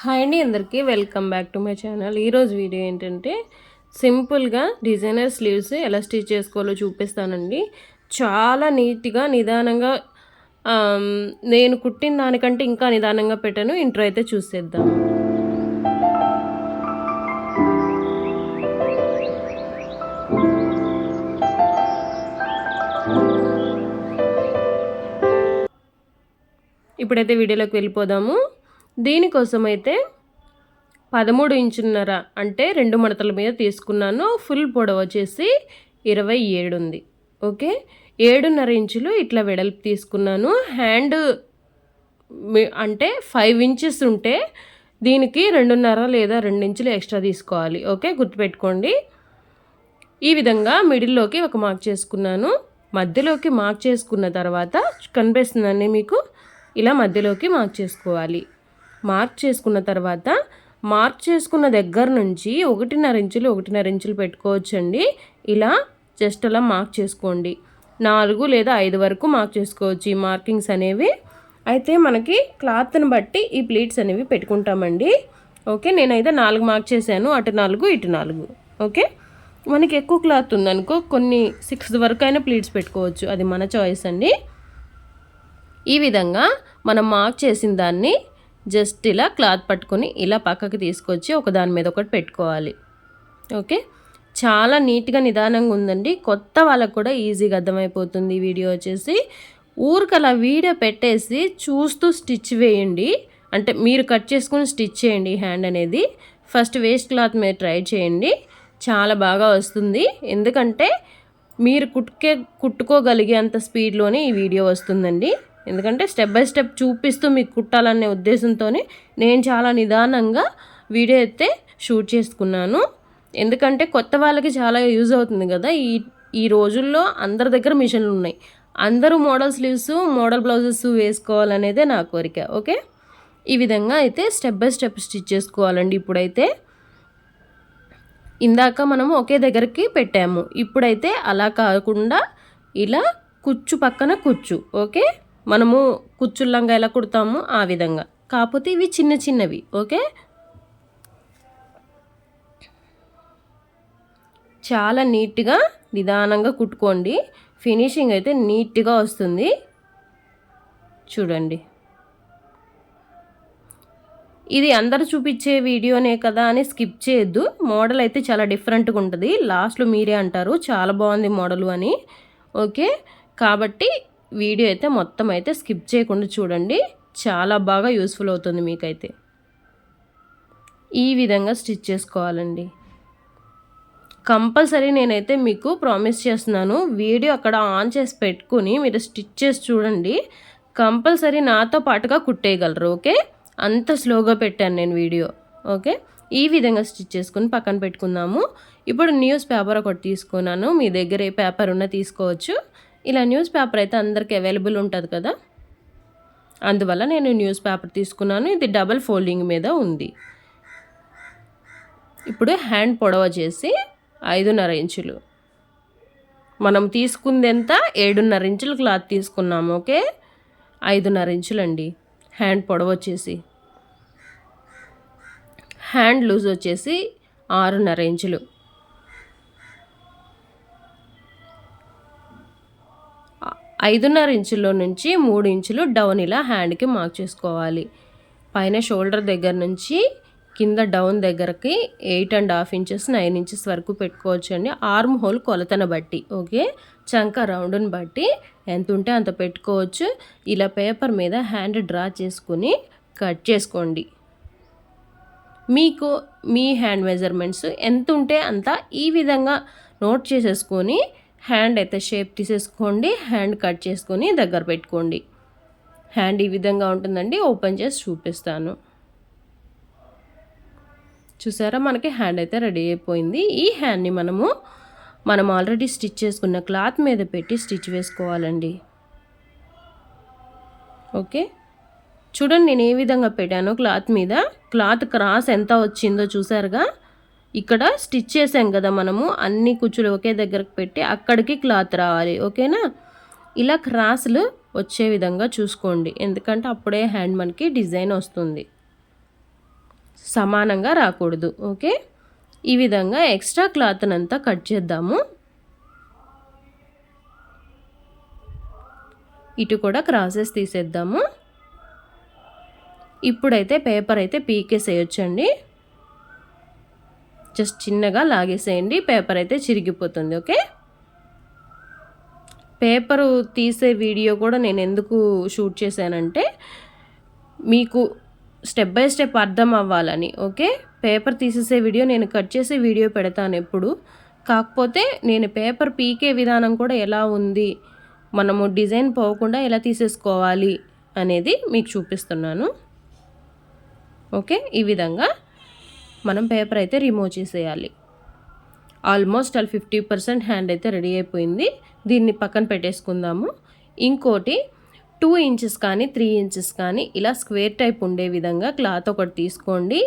Hi అండి అందరికీ welcome back to my channel. ఈరోజు వీడియో ఏంటంటే సింపుల్గా డిజైనర్ స్లీవ్స్ ఎలా స్టిచ్ చేసుకోవాలో చూపిస్తానండి. చాలా నీట్గా నిదానంగా నేను కుట్టిన దానికంటే ఇంకా నిదానంగా పెట్టాను. ఇంట్రో అయితే చూసేద్దాం. ఇప్పుడైతే వీడియోలోకి వెళ్ళిపోదాము. దీనికోసం అయితే పదమూడు ఇంచున్నర అంటే రెండు మడతల మీద తీసుకున్నాను. ఫుల్ పొడవు వచ్చేసి ఇరవై ఏడు ఉంది. ఓకే? ఏడున్నర ఇంచులు ఇట్లా వెడల్పు తీసుకున్నాను. హ్యాండ్ అంటే ఫైవ్ ఇంచెస్ ఉంటే దీనికి రెండున్నర లేదా రెండు ఇంచులు ఎక్స్ట్రా తీసుకోవాలి. ఓకే? గుర్తుపెట్టుకోండి. ఈ విధంగా మిడిల్లోకి ఒక మార్క్ చేసుకున్నాను. మధ్యలోకి మార్క్ చేసుకున్న తర్వాత కనిపిస్తుందండి మీకు? ఇలా మధ్యలోకి మార్క్ చేసుకోవాలి. మార్క్ చేసుకున్న తర్వాత మార్క్ చేసుకున్న దగ్గర నుంచి ఒకటిన్నర ఇంచులు ఒకటిన్నర ఇంచులు పెట్టుకోవచ్చండి. ఇలా జస్ట్ అలా మార్క్ చేసుకోండి. నాలుగు లేదా ఐదు వరకు మార్క్ చేసుకోవచ్చు ఈ మార్కింగ్స్ అనేవి. అయితే మనకి క్లాత్ని బట్టి ఈ ప్లీట్స్ అనేవి పెట్టుకుంటామండి. ఓకే నేనైతే నాలుగు మార్క్ చేశాను. అటు నాలుగు ఇటు నాలుగు. ఓకే? మనకి ఎక్కువ క్లాత్ ఉందనుకో కొన్ని సిక్స్ వరకు అయినా ప్లీట్స్ పెట్టుకోవచ్చు. అది మన చాయిస్ అండి. ఈ విధంగా మనం మార్క్ చేసిన దాన్ని జస్ట్ ఇలా క్లాత్ పట్టుకొని ఇలా పక్కకి తీసుకొచ్చి ఒక దాని మీద ఒకటి పెట్టుకోవాలి. ఓకే? చాలా నీట్గా నిదానంగా ఉందండి. కొత్త వాళ్ళకు కూడా ఈజీగా అర్థమైపోతుంది ఈ వీడియో వచ్చేసి. ఊరికి అలా వీడియో పెట్టేసి చూస్తూ స్టిచ్ వేయండి. అంటే మీరు కట్ చేసుకుని స్టిచ్ చేయండి హ్యాండ్ అనేది. ఫస్ట్ వేస్ట్ క్లాత్ మీద ట్రై చేయండి. చాలా బాగా వస్తుంది. ఎందుకంటే మీరు కుట్టుకే కుట్టుకోగలిగే అంత స్పీడ్లోనే ఈ వీడియో వస్తుందండి. ఎందుకంటే స్టెప్ బై స్టెప్ చూపిస్తూ మీకు కుట్టాలనే ఉద్దేశంతోనే నేను చాలా నిదానంగా వీడియో అయితే షూట్ చేసుకున్నాను. ఎందుకంటే కొత్త వాళ్ళకి చాలా యూజ్ అవుతుంది కదా. ఈ ఈ రోజుల్లో అందరి దగ్గర మిషన్లు ఉన్నాయి. అందరూ మోడల్ స్లీవ్స్ మోడల్ బ్లౌజెస్ వేసుకోవాలనేదే నా కోరిక. ఓకే? ఈ విధంగా అయితే స్టెప్ బై స్టెప్ స్టిచ్ చేసుకోవాలండి ఇప్పుడైతే. ఇందాక మనము ఒకే దగ్గరికి పెట్టాము. ఇప్పుడైతే అలా కాకుండా ఇలా కుచ్చు పక్కన కుచ్చు. ఓకే? మనము కుచ్చుల్లంగా ఎలా కుడతాము ఆ విధంగా. కాకపోతే ఇవి చిన్న చిన్నవి ఓకే? చాలా నీట్గా నిదానంగా కుట్టుకోండి. ఫినిషింగ్ అయితే నీట్గా వస్తుంది. చూడండి. ఇది అందరు చూపించే వీడియోనే కదా అని స్కిప్ చేయొద్దు. మోడల్ అయితే చాలా డిఫరెంట్గా ఉంటుంది. లాస్ట్లో మీరే అంటారు. చాలా బాగుంది మోడల్ అని ఓకే? కాబట్టి వీడియో అయితే మొత్తం అయితే స్కిప్ చేయకుండా చూడండి. చాలా బాగా యూస్ఫుల్ అవుతుంది మీకైతే. ఈ విధంగా స్టిచ్ చేసుకోవాలండి. కంపల్సరీ నేనైతే మీకు ప్రామిస్ చేస్తున్నాను. వీడియో అక్కడ ఆన్ చేసి పెట్టుకుని మీరు స్టిచ్ చేసి చూడండి. కంపల్సరీ నాతో పాటుగా కుట్టేయగలరు ఓకే? అంత స్లోగా పెట్టాను నేను వీడియో ఓకే? ఈ విధంగా స్టిచ్ చేసుకుని పక్కన పెట్టుకుందాము. ఇప్పుడు న్యూస్ పేపర్ ఒకటి తీసుకున్నాను. మీ దగ్గర ఏ పేపర్ ఉన్నా తీసుకోవచ్చు. ఇలా న్యూస్ పేపర్ అయితే అందరికీ అవైలబుల్ ఉంటుంది కదా? అందువల్ల నేను న్యూస్ పేపర్ తీసుకున్నాను. ఇది డబల్ ఫోల్డింగ్ మీద ఉంది. ఇప్పుడు హ్యాండ్ పొడవ చేసి ఐదున్నర ఇంచులు. మనం తీసుకుంది ఎంత ఏడున్నర ఇంచులు క్లాత్ తీసుకున్నాము. ఓకే? ఐదున్నర ఇంచులండి. హ్యాండ్ పొడవ వచ్చేసి. హ్యాండ్ లూజ్ వచ్చేసి ఆరున్నర ఇంచులు. ఐదున్నర ఇంచులో నుంచి మూడు ఇంచులు డౌన్ ఇలా హ్యాండ్కి మార్క్ చేసుకోవాలి. పైన షోల్డర్ దగ్గర నుంచి కింద డౌన్ దగ్గరకి eight and half inches nine inches వరకు పెట్టుకోవచ్చు అండి. ఆర్మ్ హోల్ కొలతను బట్టి ఓకే చంక రౌండ్ని బట్టి ఎంత ఉంటే అంత పెట్టుకోవచ్చు. ఇలా పేపర్ మీద హ్యాండ్ డ్రా చేసుకుని కట్ చేసుకోండి. మీకు మీ హ్యాండ్ మెజర్మెంట్స్ ఎంత ఉంటే అంత ఈ విధంగా నోట్ చేసేసుకొని హ్యాండ్ అయితే షేప్ తీసేసుకోండి హ్యాండ్ కట్ చేసుకొని దగ్గర పెట్టుకోండి. హ్యాండ్ ఈ విధంగా ఉంటుందండి ఓపెన్ చేసి చూపిస్తాను. చూసారా మనకి హ్యాండ్ అయితే రెడీ అయిపోయింది. ఈ హ్యాండ్ని మనము మనం ఆల్రెడీ స్టిచ్ చేసుకున్న క్లాత్ మీద పెట్టి స్టిచ్ వేసుకోవాలండి. ఓకే? చూడండి నేను ఏ విధంగా పెట్టాను క్లాత్ మీద. క్లాత్ క్రాస్ ఎంత వచ్చిందో చూసారుగా? ఇక్కడ స్టిచ్ చేసాం కదా మనము. అన్ని కుచ్చులు ఒకే దగ్గరకు పెట్టి అక్కడికి క్లాత్ రావాలి. ఓకేనా? ఇలా క్రాస్లు వచ్చే విధంగా చూసుకోండి. ఎందుకంటే అప్పుడే హ్యాండ్ మనకి డిజైన్ వస్తుంది. సమానంగా రాకూడదు. ఓకే? ఈ విధంగా ఎక్స్ట్రా క్లాత్ని అంతా కట్ చేద్దాము. ఇటు కూడా క్రాసెస్ తీసేద్దాము. ఇప్పుడైతే పేపర్ అయితే పీకేసేయొచ్చండి. జస్ట్ చిన్నగా లాగేసేయండి. పేపర్ అయితే చిరిగిపోతుంది ఓకే? పేపరు తీసే వీడియో కూడా నేను ఎందుకు షూట్ చేశానంటే మీకు స్టెప్ బై స్టెప్ అర్థం అవ్వాలని ఓకే? పేపర్ తీసేసే వీడియో నేను కట్ చేసే వీడియో పెడతాను ఎప్పుడు. కాకపోతే నేను పేపర్ పీకే విధానం కూడా ఎలా ఉంది మనము డిజైన్ పోకుండా ఎలా తీసేసుకోవాలి అనేది మీకు చూపిస్తున్నాను. ఓకే? ఈ విధంగా మనం పేపర్ అయితే రిమూవ్ చేసేయాలి. Almost all fifty percent hand అయితే రెడీ అయిపోయింది. దీన్ని పక్కన పెట్టేసుకుందాము. ఇంకోటి టూ ఇంచెస్ కానీ త్రీ ఇంచెస్ కానీ ఇలా స్క్వేర్ టైప్ ఉండే విధంగా క్లాత్ ఒకటి తీసుకోండి.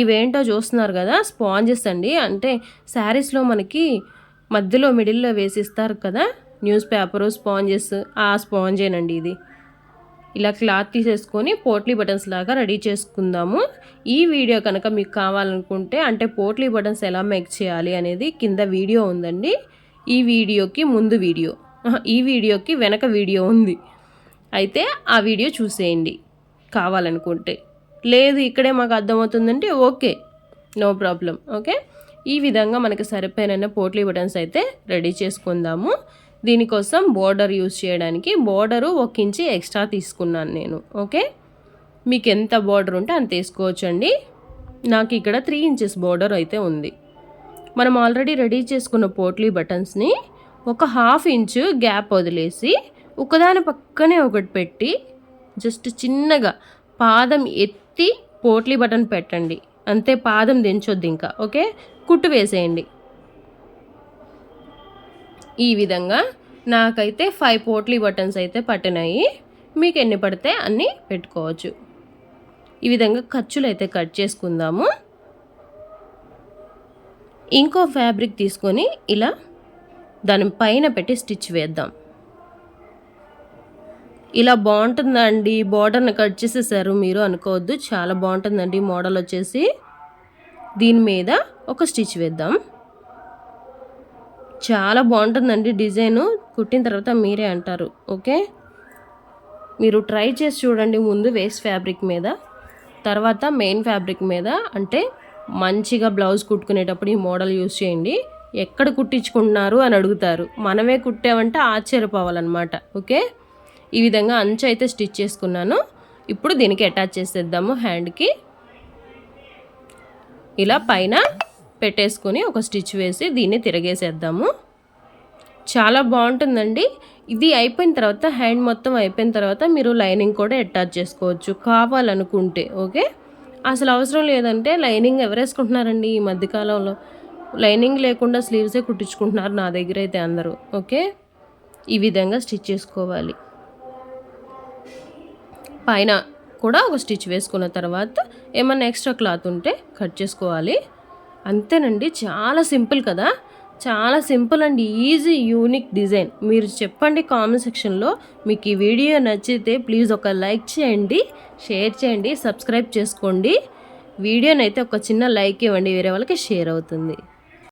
ఇవేంటో చూస్తున్నారు కదా స్పాంజెస్ అండి. అంటే శారీస్లో మనకి మధ్యలో మిడిల్లో వేసిస్తారు కదా న్యూస్ పేపరు స్పాంజెస్ ఆ స్పాంజేనండి ఇది. ఇలా క్లాత్ తీసేసుకొని పోట్లీ బటన్స్ లాగా రెడీ చేసుకుందాము. ఈ వీడియో కనుక మీకు కావాలనుకుంటే అంటే పోట్లీ బటన్స్ ఎలా మేక్ చేయాలి అనేది కింద వీడియో ఉందండి. ఈ వీడియోకి ముందు వీడియో. ఈ వీడియోకి వెనక వీడియో ఉంది. అయితే ఆ వీడియో చూసేయండి కావాలనుకుంటే. లేదు ఇక్కడే మాకు అర్థమవుతుందంటే ఓకే నో ప్రాబ్లం ఓకే? ఈ విధంగా మనకి సరిపోయిన పోట్లీ బటన్స్ అయితే రెడీ చేసుకుందాము. దీనికోసం బోర్డర్ యూజ్ చేయడానికి బోర్డరు ఒక ఇంచి ఎక్స్ట్రా తీసుకున్నాను నేను ఓకే? మీకు ఎంత బోర్డర్ ఉంటే అంత తీసుకోవచ్చండి. నాకు ఇక్కడ త్రీ ఇంచెస్ బోర్డర్ అయితే ఉంది. మనం ఆల్రెడీ రెడీ చేసుకున్న పోట్లీ బటన్స్ని ఒక హాఫ్ ఇంచు గ్యాప్ వదిలేసి ఒకదాని పక్కనే ఒకటి పెట్టి జస్ట్ చిన్నగా పాదం ఎత్తి పోట్లీ బటన్ పెట్టండి. అంతే పాదం దించొద్దు ఇంకా ఓకే? కుట్టు వేసేయండి. ఈ విధంగా నాకైతే ఫైవ్ పోట్లీ బటన్స్ అయితే పట్టినాయి. మీకు ఎన్ని పడితే అన్నీ పెట్టుకోవచ్చు. ఈ విధంగా ఖర్చులు అయితే కట్ చేసుకుందాము. ఇంకో ఫ్యాబ్రిక్ తీసుకొని ఇలా దాని పైన పెట్టి స్టిచ్ వేద్దాం. ఇలా బాగుంటుందండి. బార్డర్ని కట్ చేసేసారు మీరు అనుకోవద్దు. చాలా బాగుంటుందండి. మోడల్ వచ్చేసి దీని మీద ఒక స్టిచ్ వేద్దాం. చాలా బాగుంటుందండి డిజైను. కుట్టిన తర్వాత మీరే అంటారు. ఓకే? మీరు ట్రై చేసి చూడండి ముందు వేస్ట్ ఫ్యాబ్రిక్ మీద. తర్వాత మెయిన్ ఫ్యాబ్రిక్ మీద. అంటే మంచిగా బ్లౌజ్ కుట్టుకునేటప్పుడు ఈ మోడల్ యూస్ చేయండి. ఎక్కడ కుట్టించుకుంటున్నారు అని అడుగుతారు. మనమే కుట్టామంటే ఆశ్చర్యపోవాలన్నమాట. ఓకే? ఈ విధంగా అంచు అయితే స్టిచ్ చేసుకున్నాను. ఇప్పుడు దీనికి అటాచ్ చేసేద్దాము హ్యాండ్కి. ఇలా పైన పెట్టేసుకొని ఒక స్టిచ్ వేసి దీన్ని తిరగేసేద్దాము. చాలా బాగుంటుందండి. ఇది అయిపోయిన తర్వాత హ్యాండ్ మొత్తం అయిపోయిన తర్వాత మీరు లైనింగ్ కూడా అటాచ్ చేసుకోవచ్చు కావాలనుకుంటే ఓకే? అసలు అవసరం లేదంటే లైనింగ్ ఎవరేసుకుంటున్నారండి ఈ మధ్యకాలంలో? లైనింగ్ లేకుండా స్లీవ్సే కుట్టించుకుంటున్నారు నా దగ్గర అయితే అందరూ ఓకే? ఈ విధంగా స్టిచ్ చేసుకోవాలి. పైన కూడా ఒక స్టిచ్ వేసుకున్న తర్వాత ఏమన్నా ఎక్స్ట్రా క్లాత్ ఉంటే కట్ చేసుకోవాలి. అంతేనండి. చాలా సింపుల్ కదా? చాలా simple and easy unique design. మీరు చెప్పండి కామెంట్ సెక్షన్లో. మీకు ఈ వీడియో నచ్చితే ప్లీజ్ ఒక లైక్ చేయండి షేర్ చేయండి సబ్స్క్రైబ్ చేసుకోండి. వీడియోనైతే ఒక చిన్న లైక్ ఇవ్వండి. వేరే వాళ్ళకి షేర్ అవుతుంది.